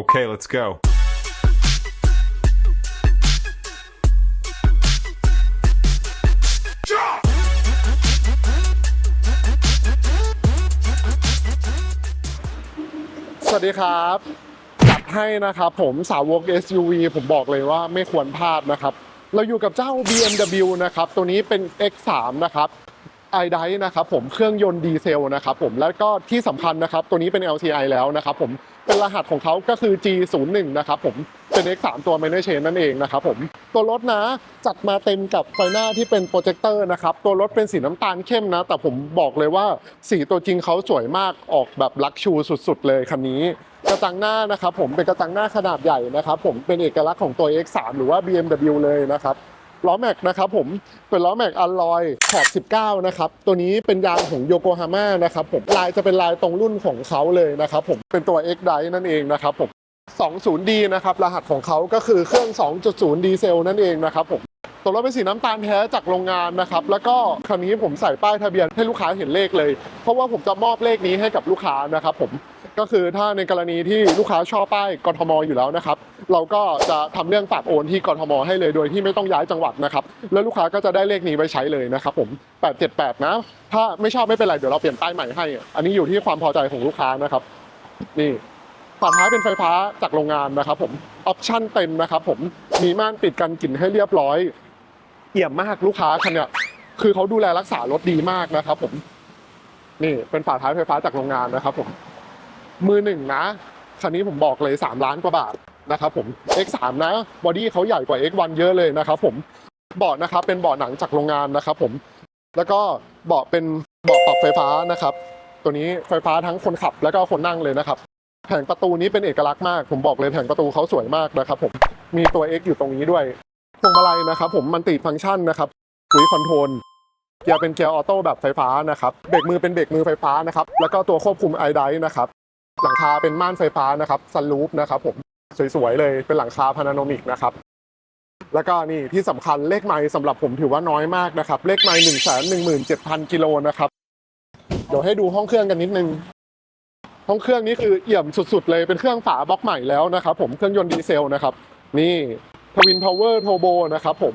Okay, let's go. สวัสดีครับ จัดให้นะครับผมสาวก SUV ผมบอกเลยว่าไม่ควรพลาดนะครับ เราอยู่กับเจ้า BMW นะครับ ตัวนี้เป็น X3 นะครับ i d i นะครับผมเครื่องยนต์ดีเซลนะครับผมแล้วก็ที่สำคัญนะครับ ตัวนี้เป็น LTI แล้วนะครับผม เป็นรหัสของเขาก็คือ G01 นะครับผมเป็น X3 ตัว Minor Chain นั่นเองนะครับผมตัวรถนะจัดมาเต็มกับไฟหน้าที่เป็นโปรเจคเตอร์นะครับตัวรถเป็นสีน้ำตาลเข้มนะ แต่ผมบอกเลยว่าสีตัวจริงเขาสวยมากออกแบบลักชูสุดๆเลยคันนี้กระจังหน้านะครับผมเป็นกระจังหน้าขนาดใหญ่นะครับผมเป็นเอกลักษณ์ของตัว X3 หรือว่า BMW เลยนะครับ ล้อแม็กนะครับผมเป็นล้อแม็กอลลอยขอบ 19 นะครับ ตัวนี้เป็นยางของโยโกฮาม่านะครับผมลายจะเป็นลายตรงรุ่นของเขาเลยนะครับผมเป็นตัว X d i นั่นเองนะครับผม 20D นะครับรหัสของเขาก็คือเครื่อง 2.0 ดีเซลนั่นเองนะครับผม ตัวรถเป็นสีน้ำตาลแท้จากโรงงานนะครับ แล้วก็คันนี้ผมใส่ป้ายทะเบียนให้ลูกค้าเห็นเลขเลย เพราะว่าผมจะมอบเลขนี้ให้กับลูกค้านะครับผมก็คือถ้าในกรณีที่ลูกค้าชอบป้ายกทมอยู่แล้วนะครับ เราก็จะทำเรื่องฝากโอนที่กทมให้เลยโดยที่ไม่ต้องย้ายจังหวัดนะครับ แล้วลูกค้าก็จะได้เลขนี้ไว้ใช้เลยนะครับผม878 นะ ถ้าไม่ชอบไม่เป็นไรเดี๋ยวเราเปลี่ยนป้ายใหม่ให้ อันนี้อยู่ที่ความพอใจของลูกค้านะครับ นี่ฝาท้ายเป็นไฟฟ้าจากโรงงานนะครับผม ออปชั่นเต็มนะครับผม มีม่านปิดกันกลิ่นให้เรียบร้อย เอี่ยมมากลูกค้าคันเนี้ยคือเขาดูแลรักษารถดีมากนะครับ ผม นี่เป็นฝาท้ายไฟฟ้าจากโรงงานนะครับ ผม มือหนึ่งนะคันนี้ผมบอกเลย3ล้านกว่าบาทนะครับผม X3 นะบอดี้เขาใหญ่กว่า X1 เยอะเลยนะครับ ผมเบาะนะครับ เป็นเบาะหนังจากโรงงานนะครับ ผม แล้วก็เบาะเป็นเบาะปรับไฟฟ้านะครับ ตัวนี้ไฟฟ้าทั้งคนขับ แล้วก็คนนั่งเลยนะครับ แผงประตูนี้เป็นเอกลักษณ์มาก ผมบอกเลยแผงประตูเขาสวยมากนะครับ ผมมีตัว X อยู่ตรงนี้ด้วย พวงมาลัยนะครับผมมันติฟังก์ชันนะครับคุยคอนโทรลเกียร์เป็นเกียร์ออโต้แบบไฟฟ้านะครับเบรกมือเป็นเบรกมือไฟฟ้านะครับแล้วก็ตัวควบคุมไอไดนะครับหลังคาเป็นม่านไฟฟ้านะครับซันรูฟนะครับผมสวยๆเลยเป็นหลังคาพานาโนมิกนะครับแล้วก็นี่ที่สำคัญเลขไมล์สำหรับผมถือว่าน้อยมากนะครับ เลขไมล์หนึ่งแสนหนึ่งหมื่นเจ็ดพันกิโลนะครับ เดี๋ยวให้ดูห้องเครื่องกันนิดนึง ห้องเครื่องนี้คือเอี่ยมสุดๆเลยเป็นเครื่องฝาบล็อกใหม่แล้วนะครับ ผมเครื่องยนต์ดีเซลนะครับ นี่ ทวินพาวเวอร์โทโบนะครับผม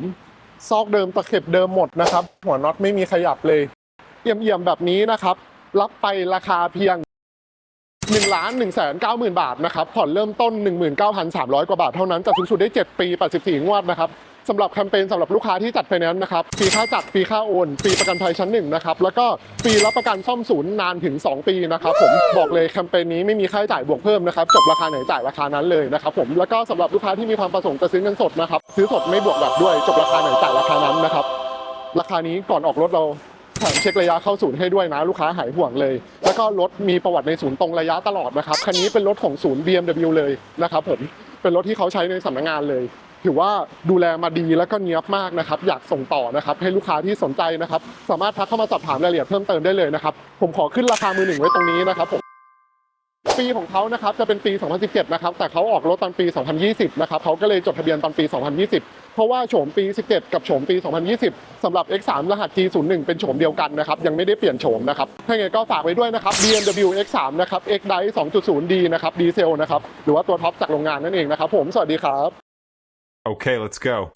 ซอกเดิมตะเข็บเดิมหมดนะครับ หัวน็อตไม่มีขยับเลยเอี่ยมๆแบบนี้นะครับ รับไปราคาเพียง1ล้าน1 9 0 0 0 0 บาทนะครับ ผ่อนเริ่มต้น 19,300 กว่าบาทเท่านั้นจัดสูงสุดได้ 7 ปี 84 งวดนะครับ สำหรับแคมเปญสำหรับลูกค้าที่จัดไฟแนนซ์นะครับฟรีค่าจัดฟรีค่าโอนฟรีประกันภัยชั้นหนึ่งนะครับแล้วก็ฟรีรับประกันซ่อมศูนย์นานถึง 2 ปีนะครับผมบอกเลยแคมเปญนี้ไม่มีค่าใช้จ่ายบวกเพิ่มนะครับจบราคาไหนจ่ายราคานั้นเลยนะครับผมแล้วก็สำหรับลูกค้าที่มีความประสงค์จะซื้อเงินสดนะครับซื้อสดไม่บวกแบบด้วยจบราคาไหนจ่ายราคานั้นนะครับราคานี้ก่อนออกรถเราแถมเช็คระยะเข้าศูนย์ให้ด้วยนะ ลูกค้าหายห่วงเลย แล้วก็รถมีประวัติในศูนย์ตรงระยะตลอดนะครับคันนี้เป็นรถของศูนย์ BMW เลยนะครับผมเป็นรถที่เขาใช้ในสำนักงานเลย ถือว่าดูแลมาดีแล้วก็เนี้ยบมากนะครับอยากส่งต่อนะครับให้ลูกค้าที่สนใจนะครับสามารถทักเข้ามาสอบถามรายละเอียดเพิ่มเติมได้เลยนะครับผมขอขึ้นราคามือหนึ่งไว้ตรงนี้นะครับผมปีของเขานะครับจะเป็นปี 2017 นะครับ แต่เขาออกรถตอนปี 2020 นะครับเขาก็เลยจดทะเบียนตอนปี 2020 เพราะว่าโฉมปี 17 กับโฉมปี 2020สำหรับ X3 รหัส G01 เป็นโฉมเดียวกันนะครับ ยังไม่ได้เปลี่ยนโฉมนะครับ ถ้าไงก็ฝากไว้ด้วยนะครับ BMW X3 นะครับ X d i 2.0D นะครับ ดีเซลนะครับ หรือว่าตัวท็อปจากโรงงานนั่นเองนะครับ ผม สวัสดีครับ Okay, let's go.